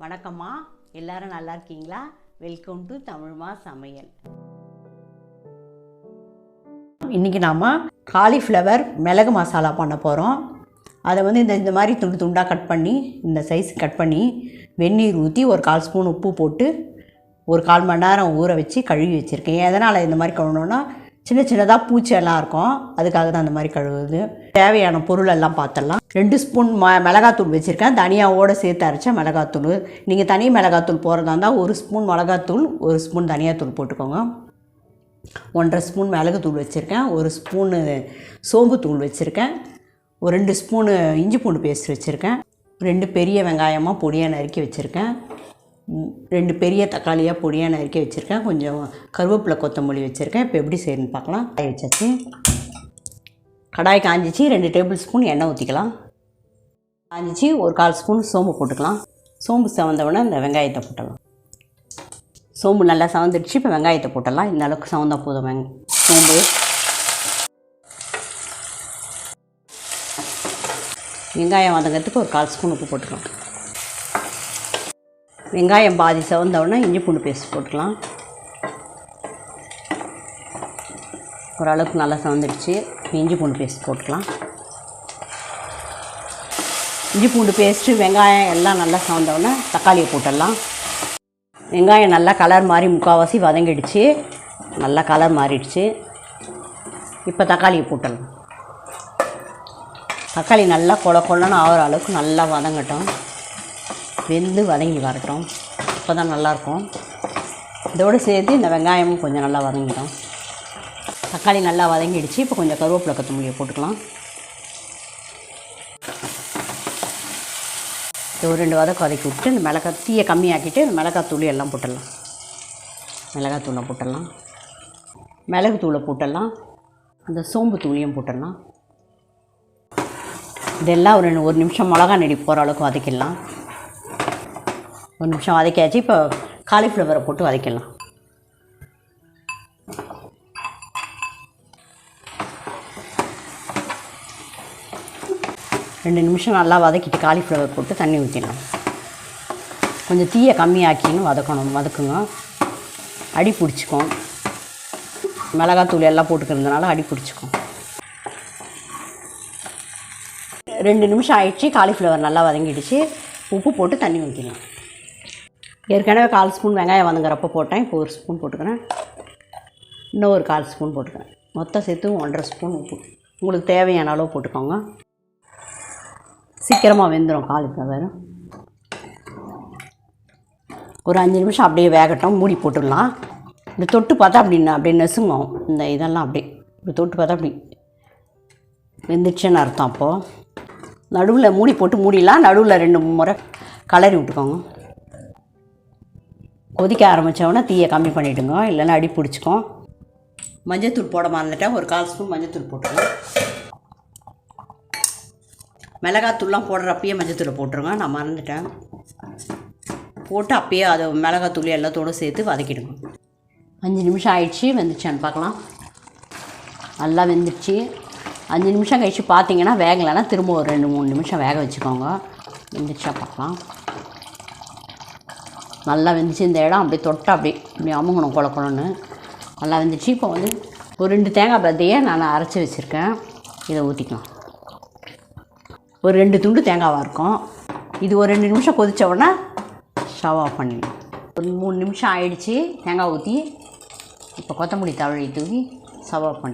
வணக்கம்மா. எல்லாரும் நல்லா இருக்கீங்களா? வெல்கம் டு தமிழ்மா சமையல் இன்றைக்கி நாம் காலிஃப்ளவர் மிளகு மசாலா பண்ண போகிறோம் அதை வந்து இந்த இந்த மாதிரி துண்டு துண்டாக கட் பண்ணி இந்த சைஸ் கட் பண்ணி வெந்நீர் ஊற்றி ஒரு கால் ஸ்பூன் உப்பு போட்டு ஒரு கால் மணி நேரம் ஊற வச்சு கழுவி வச்சுருக்கேன். எதனால் இந்த மாதிரி கழுவணுன்னா சின்ன சின்னதாக பூச்செல்லாம் இருக்கும். அதுக்காக தான் அந்த மாதிரி கழுவுது தேவையான பொருள் எல்லாம் பார்த்துடலாம் ரெண்டு ஸ்பூன் ம மிளகாத்தூள் வச்சுருக்கேன். தனியாவோடு சேர்த்து அரைச்ச மிளகாத்தூள். நீங்கள் தனி மிளகாத்தூள் போடுறதா இருந்தால் ஒரு ஸ்பூன் மிளகாத்தூள் ஒரு ஸ்பூன் தனியாத்தூள் போட்டுக்கோங்க. ஒன்றரை ஸ்பூன் மிளகுத்தூள் வச்சுருக்கேன். ஒரு ஸ்பூனு சோம்பு தூள் வச்சுருக்கேன். ஒரு ரெண்டு ஸ்பூனு இஞ்சி பூண்டு பேஸ்ட் வச்சுருக்கேன். ரெண்டு பெரிய வெங்காயமாக பொடியாக நறுக்கி வச்சுருக்கேன். ரெண்டு பெரிய தக்காளியாக பொடியாக நறுக்கி வச்சுருக்கேன். கொஞ்சம் கருவேப்பிலை கொத்தமல்லி வச்சுருக்கேன். இப்போ எப்படி செய்யணும்னு பார்க்கலாம். காய வச்சாச்சு. கடாய் காஞ்சிச்சு. ரெண்டு டேபிள் ஸ்பூன் எண்ணெய் ஊற்றிக்கலாம் காஞ்சிச்சு. ஒரு கால் ஸ்பூன் சோம்பு போட்டுக்கலாம். சோம்பு சவந்தவுடனே இந்த வெங்காயத்தை போட்டலாம் சோம்பு நல்லா சவந்துடுச்சு. இப்போ வெங்காயத்தை போட்டுடலாம். இந்த அளவுக்கு சவந்தா போதும். வெங் சோம்பு. வெங்காயம் வதங்கிறதுக்கு ஒரு கால் ஸ்பூன் உப்பு போட்டுக்கலாம். வெங்காயம் பாதி செவந்தவுடனே இஞ்சி பூண்டு பேஸ்ட் போட்டுக்கலாம். ஓரளவுக்கு நல்லா செவந்துடுச்சு. இஞ்சி பூண்டு பேஸ்ட் போட்டுக்கலாம். இஞ்சி பூண்டு பேஸ்ட்டு வெங்காயம் எல்லாம் நல்லா செவந்தவுடனே தக்காளியை போட்டுடலாம். வெங்காயம் நல்லா கலர் மாறி முக்கால்வாசி வதங்கிடுச்சு. நல்லா கலர் மாறிடுச்சு. இப்போ தக்காளியை போட்டுடலாம். தக்காளி நல்லா கொல கொலன்னு ஆகிற அளவுக்கு நல்லா வதங்கட்டும். வெந்து வதங்கி வரட்டும் அப்போ தான் நல்லாயிருக்கும். இதோடு சேர்த்து இந்த வெங்காயமும் கொஞ்சம் நல்லா வதங்கிடும். தக்காளி நல்லா வதங்கிடுச்சு. இப்போ கொஞ்சம் கருவேப்பிலை கொத்தமல்லியை போட்டுக்கலாம். இது ஒரு ரெண்டு வதக்கம் வதக்கி விட்டு இந்த மிளகாய் தீயை கம்மியாக்கிட்டு இந்த மிளகாய் தூள் எல்லாம் போட்டுடலாம். மிளகாய் தூளை போட்டுடலாம். மிளகு தூளை போட்டுடலாம். அந்த சோம்பு தூளையும் போட்டுடலாம். இதெல்லாம் ஒரு ஒரு நிமிஷம் மிளகா நெடி போகிற அளவுக்கு வதக்கிடலாம். ஒரு நிமிஷம் வதக்கியாச்சு. இப்போ காலிஃப்ளவரை போட்டு வதக்கிடலாம். ரெண்டு நிமிஷம் நல்லா வதக்கிட்டு காலிஃப்ளவர் போட்டு தண்ணி ஊற்றிடலாம் கொஞ்சம் தீயை கம்மியாக்கின்னு வதக்கணும். வதக்குங்க. அடி பிடிச்சிக்கும். மிளகாத்தூள் எல்லாம் போட்டுக்கிறதுனால அடி பிடிச்சிக்கும். ரெண்டு நிமிஷம் ஆயிடுச்சு. காலிஃப்ளவர் நல்லா வதங்கிடுச்சு. உப்பு போட்டு தண்ணி ஊற்றிடலாம் ஏற்கனவே கால் ஸ்பூன் வெங்காயம் வதங்குறப்போ போட்டேன். இப்போ ஒரு ஸ்பூன் போட்டுக்கிறேன். இன்னும் ஒரு கால் ஸ்பூன் போட்டுக்கிறேன். மொத்தம் சேர்த்து ஒன்றரை ஸ்பூன் உப்பு. உங்களுக்கு தேவையான அளவு போட்டுக்கோங்க. சீக்கிரமாக வெந்துடும் காலிஃப்ளவர் ஒரு அஞ்சு நிமிஷம் அப்படியே வேகட்டும். மூடி போட்டுடலாம். இந்த தொட்டு பார்த்தா அப்படி அப்படியே நெசுங்கும். இந்த இதெல்லாம் அப்படியே. இப்படி தொட்டு பார்த்தா அப்படி வெந்துச்சுன்னு அர்த்தம் அப்போது நடுவில் மூடி போட்டு மூடிடலாம். நடுவில் ரெண்டு முறை கலரி விட்டுக்கோங்க. கொதிக்க ஆரம்பித்தவொடனே தீயை கம்மி பண்ணிவிடுங்க இல்லைன்னா அடி பிடிச்சிக்கும். மஞ்சத்தூள் போட மறந்துட்டேன். ஒரு கால் ஸ்பூன் மஞ்சத்தூள் போட்டுருங்க. மிளகாத்தூள்லாம் போடுறப்பயே மஞ்சத்தூளை போட்டுருங்க. நான் மறந்துட்டேன். போட்டு அப்பயே அதை மிளகாத்தூள் எல்லாத்தோடு சேர்த்து வதக்கிடுங்க. அஞ்சு நிமிஷம் ஆயிடுச்சு. வெந்துச்சான்னு பார்க்கலாம். நல்லா வெந்துடுச்சு அஞ்சு நிமிஷம் கழிச்சு பார்த்தீங்கன்னா வேகலைன்னா திரும்ப ஒரு ரெண்டு மூணு நிமிஷம் வேக வச்சுக்கோங்க. வெந்துச்சா பார்க்கலாம். நல்லா வெந்துச்சு இந்த இடம். அப்படியே தொட்டா அப்படி இப்படி அமுங்கணும் குழக்கணும்னு. நல்லா வெந்துச்சு. இப்போ வந்து ஒரு ரெண்டு தேங்காய் பத்தியை நான் அரைச்சி வச்சுருக்கேன். இதை ஊற்றிக்கலாம் ஒரு ரெண்டு துண்டு தேங்காவாக இருக்கும். இது ஒரு ரெண்டு நிமிஷம் கொதித்த உடனே ஷவ் ஆஃப் பண்ணிடலாம் ஒரு மூணு நிமிஷம் ஆயிடுச்சு. தேங்காய் ஊற்றி இப்போ கொத்தமல்லி தவழி தூவி சவா ஆஃப்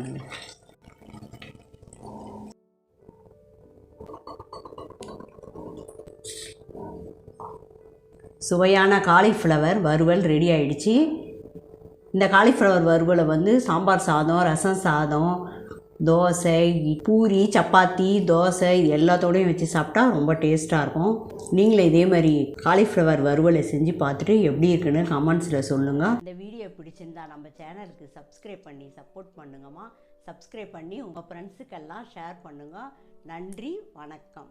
சுவையான காலிஃப்ளவர் வறுவல் ரெடி ஆயிடுச்சு. இந்த காலிஃப்ளவர் வறுவலை வந்து சாம்பார் சாதம் ரசம் சாதம் தோசை பூரி சப்பாத்தி தோசை இது எல்லாத்தோடையும் வச்சு சாப்பிட்டா ரொம்ப டேஸ்ட்டாக இருக்கும். நீங்களும் இதே மாதிரி காலிஃப்ளவர் வறுவலை செஞ்சு பார்த்துட்டு எப்படி இருக்குன்னு கமெண்ட்ஸில் சொல்லுங்கள் இந்த வீடியோ பிடிச்சிருந்தா நம்ம சேனலுக்கு சப்ஸ்கிரைப் பண்ணி சப்போர்ட் பண்ணுங்கம்மா. சப்ஸ்கிரைப் பண்ணி உங்கள் ஃப்ரெண்ட்ஸுக்கெல்லாம் ஷேர் பண்ணுங்கள் நன்றி வணக்கம்.